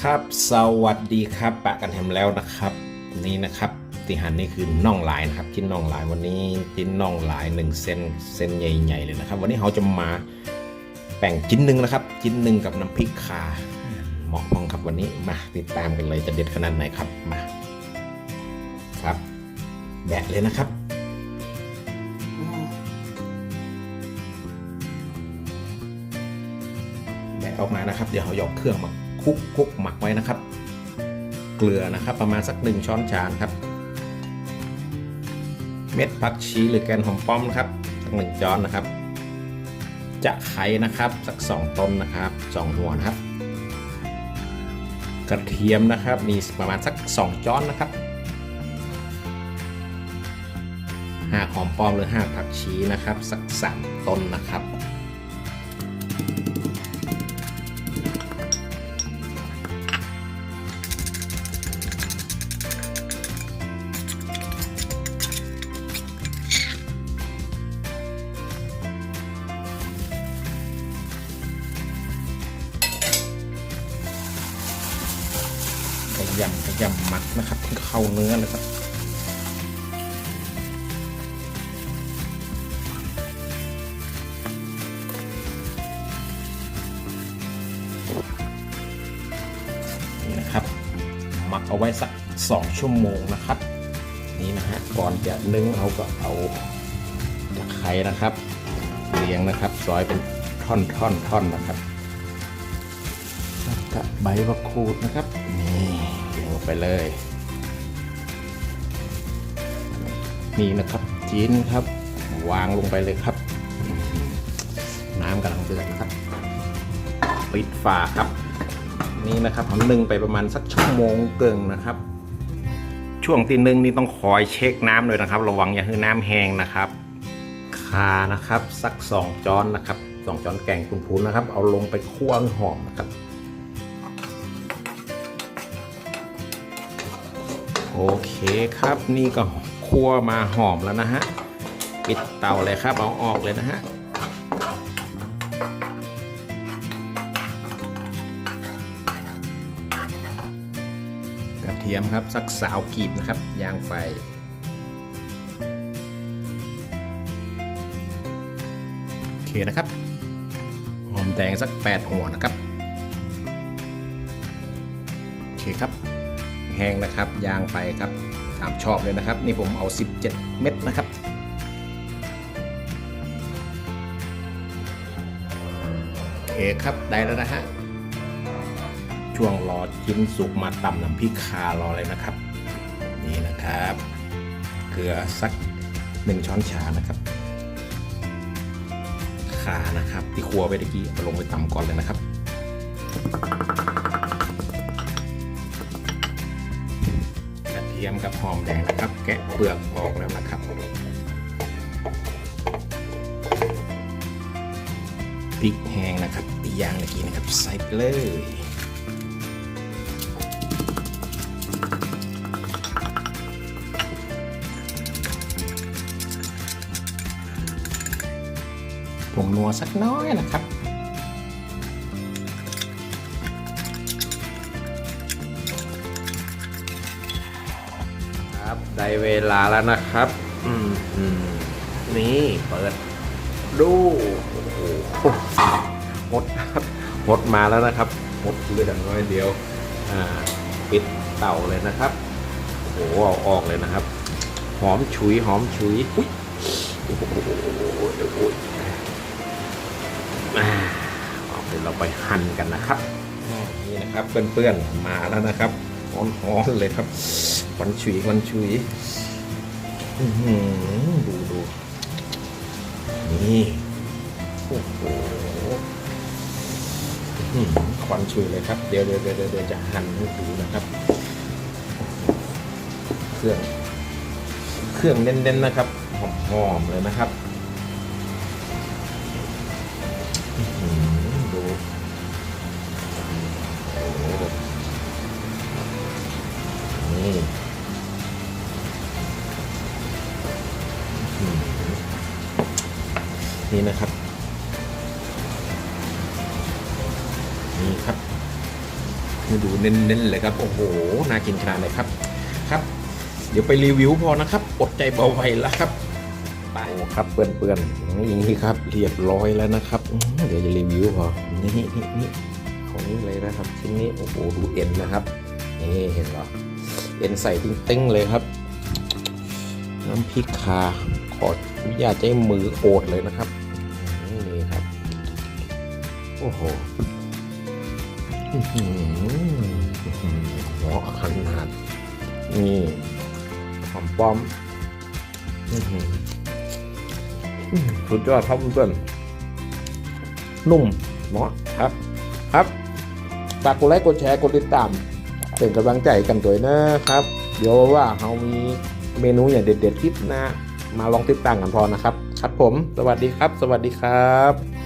ครับสวัสดีครับปะกันแฮมแล้วนะครับ นี่นะครับที่หันนี่คือน่องลายนะครับชิ้นน่องลายวันนี้ชิ้นน่องลายหนึ่งเซนเซนใหญ่ๆเลยนะครับ วันนี้เราจะมาแบ่งชิ้นหนึ่งนะครับชิ้นหนึ่งกับน้ำพริกขาเหมาะมองครับวันนี้มาติดตามกันเลยจะเด็ดขนาดไหนครับมาครับ แบะเลยนะครับแบะออกมานะครับ เดี๋ยวเรายกเครื่องมา คลุกคลุกหมักไว้นะครับ เกลือนะครับประมาณสักหนึ่งช้อนชาครับ เม็ดผักชีหรือแกนหอมป้อมนะครับสักหนึ่งช้อนนะครับ จะไข่นะครับสักสองต้นนะครับสองหัวนะครับ กระเทียมนะครับมีประมาณสักสองช้อนนะครับห้าหอมป้อมหรือห้าผักชีนะครับ สักสามต้นนะครับ ยำยำหมักนะครับเข้าเนื้อนะครับนี่นะครับหมักเอาไว้สัก2ชั่วโมงนะครับ นี่นะฮะก่อนจะนึ่งเราก็เอาตะไคร้นะครับเรียงนะครับซอยเป็นท่อนท่อนท่อนนะครับแล้วก็ใบมะกรูดนะครับนี่ ไปเลย นี่นะครับจีนครับ วางลงไปเลยครับ น้ำกำลังเดือดนะครับ ปิดฝาครับ นี่นะครับผมนึ่งไปประมาณสักชั่วโมงเกิงนะครับ ช่วงที่นึ่งนี่ต้องคอยเช็คน้ำเลยนะครับ ระวังอย่าให้น้ำแห้งนะครับคานะครับ สักสองจอนนะครับสองจอนแกงพูนนะครับ เอาลงไปคั่วหอมนะครับ โอเคครับนี่ก็คั่วมาหอมแล้วนะฮะ ปิดเตาเลยครับเอาออกเลยนะฮะกระเทียมครับสักสาวกีบนะครับยางไฟโอเคนะครับหอมแดงสัก 8 หัวนะครับ โอเคครับ แห้งนะครับ ยางไปครับตามชอบเลยนะครับ นี่ผมเอา 17 เม็ดนะครับโอเคครับได้แล้วนะฮะช่วงรอชิ้นสุกมาตำน้ำพริกคารอเลยนะครับ นี่นะครับ เกลือสักหนึ่งช้อนชานะครับคานะครับ ที่ครัวไปตะกี้เอาลงไปตำก่อนเลยนะครับ ทียมกับหอมแดงนะครับ แกะเปลือกออกแล้วนะครับพริกแห้งนะครับที่ย่างเมื่อกี้นะครับ ใส่ไปเลยผงนัวสักน้อยนะครับ ได้เวลาแล้วนะครับ อืมอืมนี่เปิดดู โอ้โหหดครับหดมาแล้วนะครับหดเลือน้อยเดียว อ่า ปิดเต่าเลยนะครับ โอ้โหเอาออกเลยนะครับ หอมฉุยหอมฉุยอุ้ยโอ้โหเดี๋ยวอุ้ยอ่าเอาเดี๋ยวเราไปหั่นกันนะครับ นี่นะครับเพื่อนๆมาแล้วนะครับ ฮ้อนๆเลยครับควันฉุยควันฉุยอือหือดูดูนี่โอ้โหควันฉุยเลยครับเดี๋ยวเดี๋ยวเดี๋ยวเดี๋ยวจะหั่นให้ดูนะครับ เครื่อง เครื่องเน้นๆนะครับหอมๆเลยนะครับ นี่อื้อหือนี่นะครับ นี่ครับให้ดูเน้นๆเลยครับ โอ้โห น่ากินขนาดไหนครับ ครับ เดี๋ยวไปรีวิวพอนะครับ อดใจเบาไว้แล้วครับไปโอ้ครับเปื้อนๆอย่างนี้ครับ เรียบร้อยแล้วนะครับอื้อเดี๋ยวจะรีวิวพอ นี่นี่นี่ของนี้เลยนะครับ ชิ้นนี้ โอ้โห ดูเอ็นนะครับ นี่เห็นเหรอ เอ็นใส่ติ้งๆเลยครับ น้ำพริกคาขออนุญาตใช้มือโอดเลยนะครับนี่ครับ โอ้โหหือขนาดนี่หอมป้อมสุดยอดครับเพื่อนนุ่มเหมาะครับ ครับฝากกดไลค์กดแชร์กดติดตาม เป็นกำลังใจกันด้วยนะครับ เดี๋ยวว่าเรามีเมนูอย่างเด็ดๆคลิปหนะมาลองติดตามกันพอนะครับ ครับผม สวัสดีครับ สวัสดีครับ